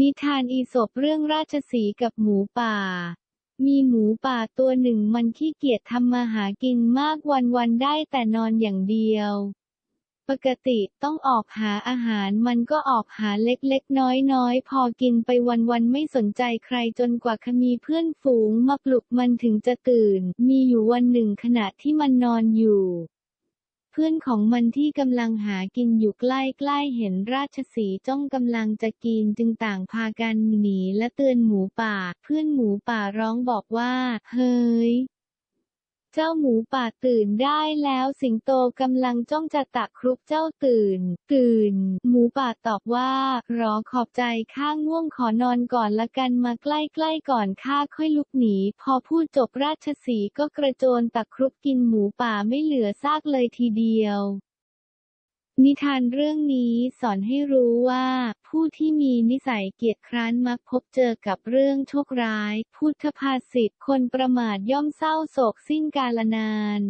นิทานอีสปเรื่องราชสีกับหมูป่า มีหมูป่าตัวหนึ่งมันขี้เกียจทำมาหากินมากวันๆได้แต่นอนอย่างเดียว ปกติต้องออกหาอาหารมันก็ออกหาเล็กๆน้อยๆ พอกินไปวันๆไม่สนใจใครจนกว่าคมีเพื่อนฝูงมาปลุกมันถึงจะตื่น มีอยู่วันหนึ่งขณะที่มันนอนอยู่ พื่อนของมันที่กำลังหากินอยู่ใกล้ๆเห็นราชสีจ้องกำลังจะกินจึงต่างพากันหนีและเตือนหมูป่า เพื่อนหมูป่าร้องบอกว่า เฮ้ย เจ้าหมูป่าตื่นได้แล้วสิงโตกำลังจ้องจะตักครุบเจ้าตื่น ตื่น หมูป่าตอบว่า รอขอบใจข้าง่วงขอนอนก่อนละกันมาใกล้ๆก่อนข้าค่อยลุกหนี พอพูดจบราชสีก็กระโจนตักครุบกินหมูป่าไม่เหลือซากเลยทีเดียว นิทานเรื่องนี้สอนให้รู้ว่า ผู้ที่มีนิสัยเกียจคร้านมักพบเจอกับเรื่องโชคร้าย พุทธภาษิตคนประมาทย่อมเศร้าโศกสิ้นกาลนาน